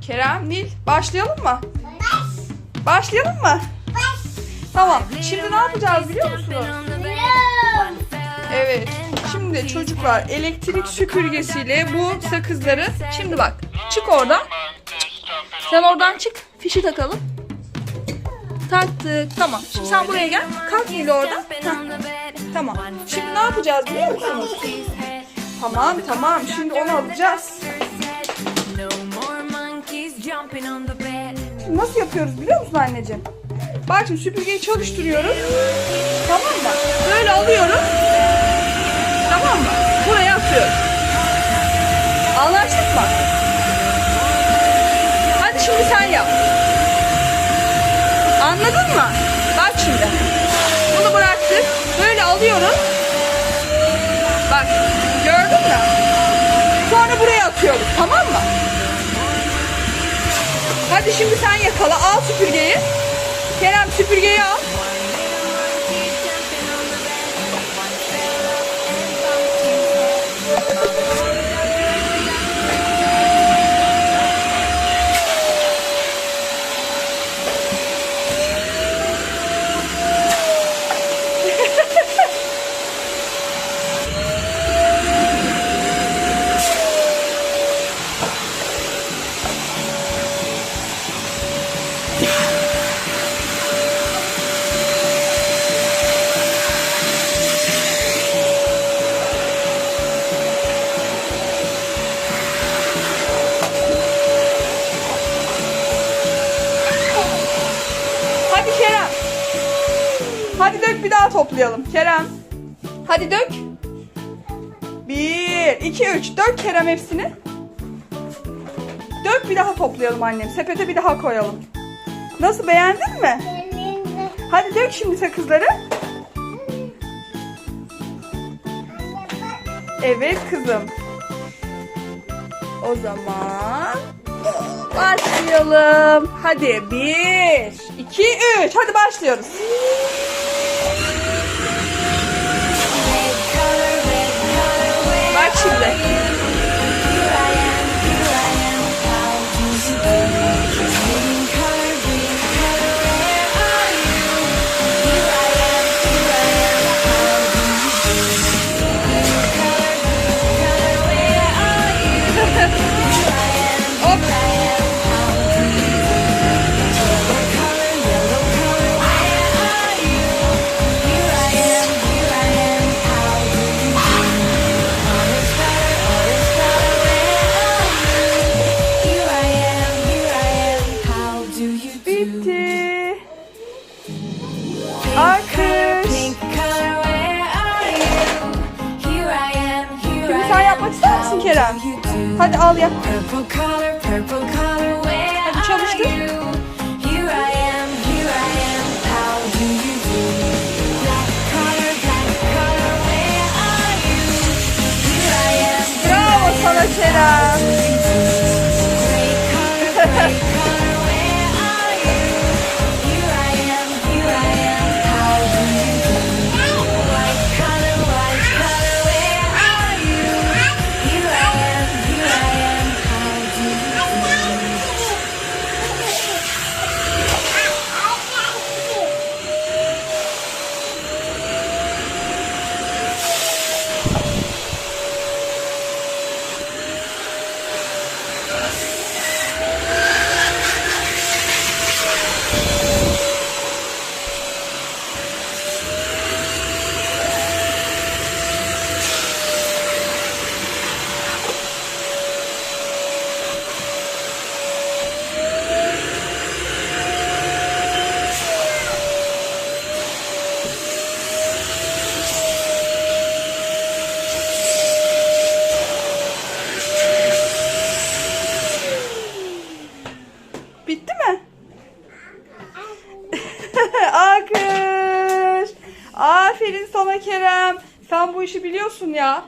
Kerem, Nil başlayalım mı? Başlayalım mı? Tamam. Şimdi ne yapacağız biliyor musunuz? Evet. Şimdi çocuklar elektrik süpürgesiyle bu sakızları şimdi bak çık oradan. Sen oradan çık. Fişi takalım. Taktık. Tamam. Şimdi sen buraya gel. Kalk Nil oradan. Tamam. Şimdi ne yapacağız biliyor musunuz? Tamam tamam. Şimdi onu alacağız. Nasıl yapıyoruz biliyor musun anneciğim? Bak şimdi süpürgeyi çalıştırıyoruz. Tamam mı? Böyle alıyoruz. Tamam mı? Buraya atıyoruz. Anlaştık mı? Hadi şimdi sen yap. Anladın mı? Bak şimdi. Bunu bıraktık. Böyle alıyoruz. Bak gördün mü? Sonra buraya atıyoruz. Tamam mı? Hadi şimdi sen yakala. Al süpürgeyi. Kerem süpürgeyi al. Hadi Kerem. Hadi dök bir daha toplayalım. Kerem. Hadi dök. Bir, iki, üç. Dök Kerem hepsini. Dök bir daha toplayalım annem. Sepete bir daha koyalım. Nasıl beğendin mi? Hadi dök şimdi sakızları. Evet kızım. O zaman başlayalım. Hadi bir, iki, üç. Hadi başlıyoruz. Yapmak ister misin Kerem? Hadi al yap. Hadi çalıştır. Aferin sana Kerem. Sen bu işi biliyorsun ya.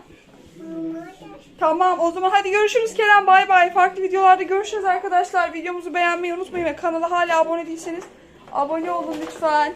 Tamam o zaman hadi görüşürüz Kerem. Bay bay. Farklı videolarda görüşürüz arkadaşlar. Videomuzu beğenmeyi unutmayın ve kanala hala abone değilseniz abone olun lütfen.